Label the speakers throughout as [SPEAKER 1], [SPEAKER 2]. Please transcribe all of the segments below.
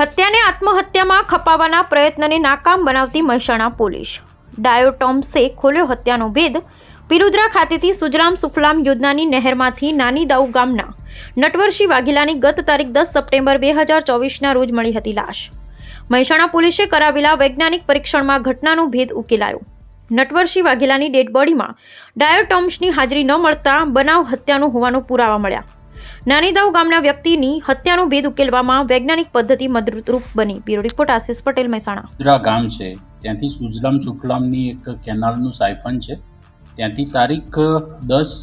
[SPEAKER 1] હત્યાને આત્મહત્યામાં ખપાવવાના પ્રયત્નને નાકામ બનાવતી મહેસાણા પોલીસ. ડાયો ટોમ્સે ખોલ્યો હત્યાનો ભેદ. પિરુદ્રા ખાતેથી સુજરામ સુફલામ યોજનાની નહેરમાંથી નાની દાઉ ગામના નટવરસિંહ વાઘેલાની ગત તારીખ દસ સપ્ટેમ્બર બે હજાર ચોવીસના રોજ મળી હતી લાશ. મહેસાણા પોલીસે કરાવેલા વૈજ્ઞાનિક પરીક્ષણમાં ઘટનાનો ભેદ ઉકેલાયો. નટવરસિંહ વાઘેલાની ડેડ બોડીમાં ડાયોટોમ્સની હાજરી ન મળતા બનાવ હત્યાનો હોવાનો પુરાવા મળ્યા. નાનીદાવ ગામના વ્યક્તિની હત્યાનો ભેદ ઉકેલવામાં વૈજ્ઞાનિક પદ્ધતિ મદદરૂપ બની. Bureau report, Ashish Patel, Mahesana.
[SPEAKER 2] ગામ છે. ત્યાંથી સુજલામ સુફલામની એક કેનાલનું સાયફન છે. ત્યાંથી તારીખ દસ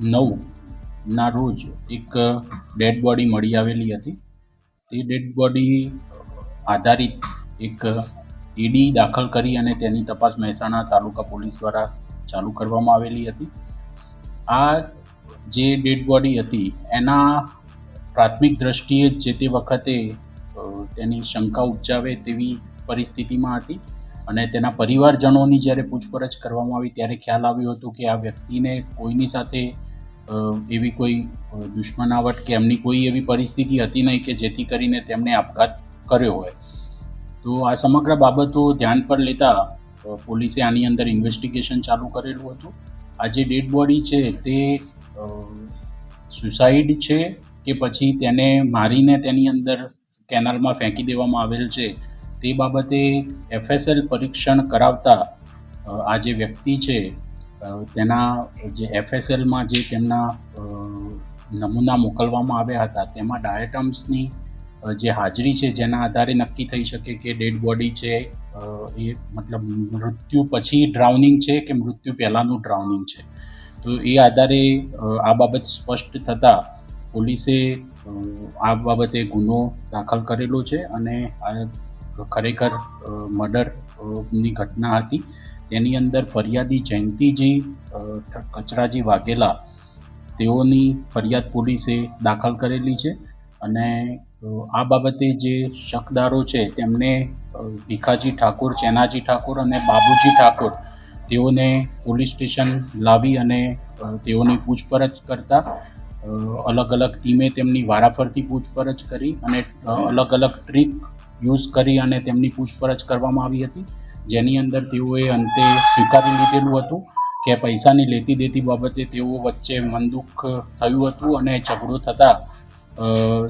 [SPEAKER 2] નવ ના રોજ એક ડેડ બોડી મળી આવેલી હતી. તે ડેડ બોડી આધારિત એક ઈડી દાખલ કરી અને તેની તપાસ મહેસાણા તાલુકા પોલીસ દ્વારા ચાલુ કરવામાં આવેલી હતી. આ જે ડેડ બોડી હતી, એના પ્રાથમિક દ્રષ્ટિએ જ તે વખતે તેની શંકા ઉપજાવે તેવી પરિસ્થિતિમાં હતી અને તેના પરિવારજનોની જ્યારે પૂછપરછ કરવામાં આવી ત્યારે ખ્યાલ આવ્યો હતો કે આ વ્યક્તિને કોઈની સાથે એવી કોઈ દુશ્મનાવટ કે એમની કોઈ એવી પરિસ્થિતિ હતી નહીં કે જેથી કરીને તેમણે આપઘાત કર્યો હોય. તો આ સમગ્ર બાબતો ધ્યાન પર લેતા પોલીસે આની અંદર ઇન્વેસ્ટિગેશન ચાલુ કરેલું હતું. આ જે ડેડ બોડી છે તે સુસાઇડ છે કે પછી તેને મારીને તેની અંદર કેનાલમાં ફેંકી દેવામાં આવેલ છે, તે બાબતે એફએસએલ પરીક્ષણ કરાવતા આ જે વ્યક્તિ છે તેના જે એફએસએલમાં જે તેમના નમૂના મોકલવામાં આવ્યા હતા, તેમાં ડાયટમ્સની જે હાજરી છે જેના આધારે નક્કી થઈ શકે કે ડેડ બોડી છે એ મતલબ મૃત્યુ પછી ડ્રાઉનિંગ છે કે મૃત્યુ પહેલાંનું ડ્રાઉનિંગ છે. તો એ આધારે આ બાબત સ્પષ્ટ થતાં પોલીસે આ બાબતે ગુનો દાખલ કરેલો છે અને આ ખરેખર મર્ડરની ઘટના હતી. તેની અંદર ફરિયાદી જયંતિજી કચરાજી વાઘેલા તેઓની ફરિયાદ પોલીસે દાખલ કરેલી છે અને આ બાબતે જે શકદારો છે તેમને ભીખાજી ઠાકોર, ચેનાજી ઠાકોર અને બાબુજી ઠાકોર તેઓને પોલીસ સ્ટેશન લાવી અને તેઓની પૂછપરછ કરતા અલગ અલગ ટીમે તેમની વારાફરતી પૂછપરછ કરી અને અલગ અલગ ટ્રીક યુઝ કરી અને તેમની પૂછપરછ કરવામાં આવી હતી. જેની અંદર તેઓએ અંતે સ્વીકારી લીધેલું હતું કે પૈસાની લેતી દેતી બાબતે તેઓ વચ્ચે મનદુખ થયું હતું અને ઝઘડો થતાં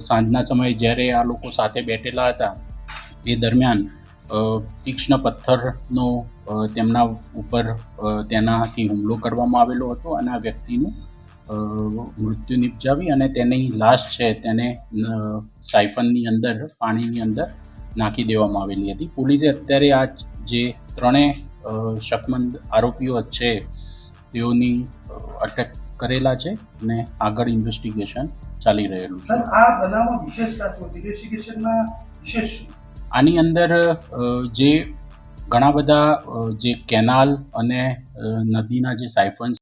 [SPEAKER 2] સાંજના સમયે જ્યારે આ લોકો સાથે બેઠેલા હતા, એ દરમિયાન તીક્ષ્ણ પથ્થરનો તેમના ઉપર તેનાથી હુમલો કરવામાં આવેલો હતો અને આ વ્યક્તિનું મૃત્યુ નિપજાવી અને તેની લાશ છે તેને સાયફનની અંદર, પાણીની અંદર નાખી દેવામાં આવેલી હતી. પોલીસે અત્યારે આ જે ત્રણેય શકમંદ આરોપીઓ છે, તેઓની અટક કરેલા છે અને આગળ ઇન્વેસ્ટિગેશન ચાલી રહેલું છે.
[SPEAKER 3] આ બનાવમાં વિશેષતા ઇન્વેસ્ટિગેશનમાં વિશેષ
[SPEAKER 2] આની અંદર જે ઘણા બધા જે કેનાલ અને નદીના જે સાયફન્સ